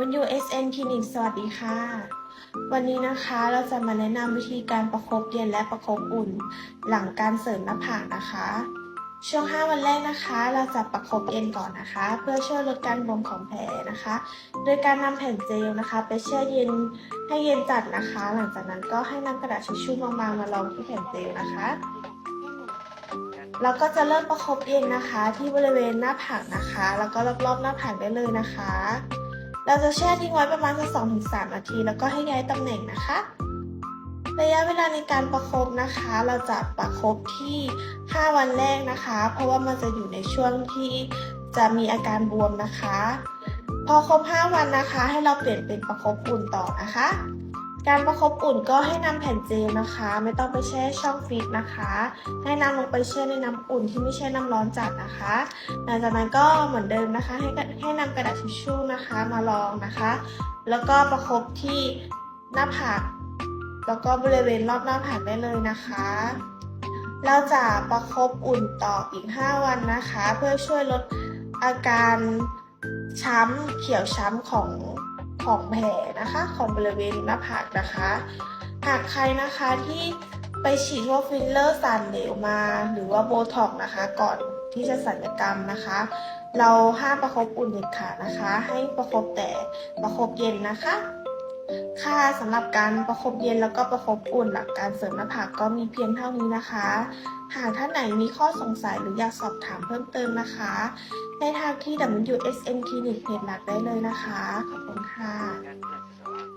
WSN Clinic สวัสดีค่ะ วันนี้นะคะเราจะมาแนะนำวิธีการประคบเย็นและประคบอุ่น หลังการเสริมหน้าผากนะคะ ช่วง 5 วันแรกนะคะ เราจะประคบเย็นก่อนนะคะ เพื่อช่วยลดการบวมของแผลนะคะ โดยการนำแผ่นเจลนะคะ ไปแช่เย็นให้เย็นจัดนะคะ หลังจากนั้นก็ให้นำกระดาษทิชชู่บางๆมารองที่แผ่นเจลนะคะแล้วก็จะเริ่มประคบเย็นนะคะ ที่บริเวณหน้าผากนะคะ แล้วก็รอบๆหน้าผากได้เลยนะคะ เราจะแช่ทิ้งไว้ประมาณสักสองถึงสามนาที แล้วก็ให้ย้ายตำแหน่งนะคะ ระยะเวลาในการประคบนะคะ เราจะประคบที่ 5 วันแรกนะคะ เพราะว่ามันจะอยู่ในช่วงที่จะมีอาการบวมนะคะ พอครบ 5 วันนะคะ ให้เราเปลี่ยนเป็นประคบอุ่นต่อนะคะ การประคบอุ่นก็ให้นำแผ่นเจลนะคะ ไม่ต้องไปแช่ช่องฟรีซนะคะ ให้นำลงไปแช่ในน้ำอุ่นที่ไม่ใช่น้ำร้อนจัดนะคะหลังจากนั้นก็เหมือนเดิมนะคะ ให้ให้นำกระดาษทิชชู่นะคะมารองนะคะ แล้วก็ประคบที่หน้าผากแล้วก็บริเวณรอบหน้าผากได้เลยนะคะ เราจะประคบอุ่นต่ออีก 5 วันนะคะ เพื่อช่วยลดอาการช้ำเขียวช้ำของ ของแผลนะคะของบริเวณหน้าผากนะคะ หากใครนะคะที่ไปฉีดพวกฟิลเลอร์สันเหลวมา หรือว่าโบท็อกนะคะ ก่อนที่จะศัลยกรรมนะคะ เราห้ามประคบอุ่นเด็ดขาดนะคะ ให้ประคบแต่ประคบเย็นนะคะ ค่ะสำหรับการประคบเย็นแล้วก็ประคบอุ่นหลักการเสริมหน้าผากก็มีเพียงเท่านี้นะคะ หากท่านไหนมีข้อสงสัยหรืออยากสอบถามเพิ่มเติมนะคะ ในทางที่ WSM Clinic เพจหลักได้เลยนะคะ ขอบคุณค่ะ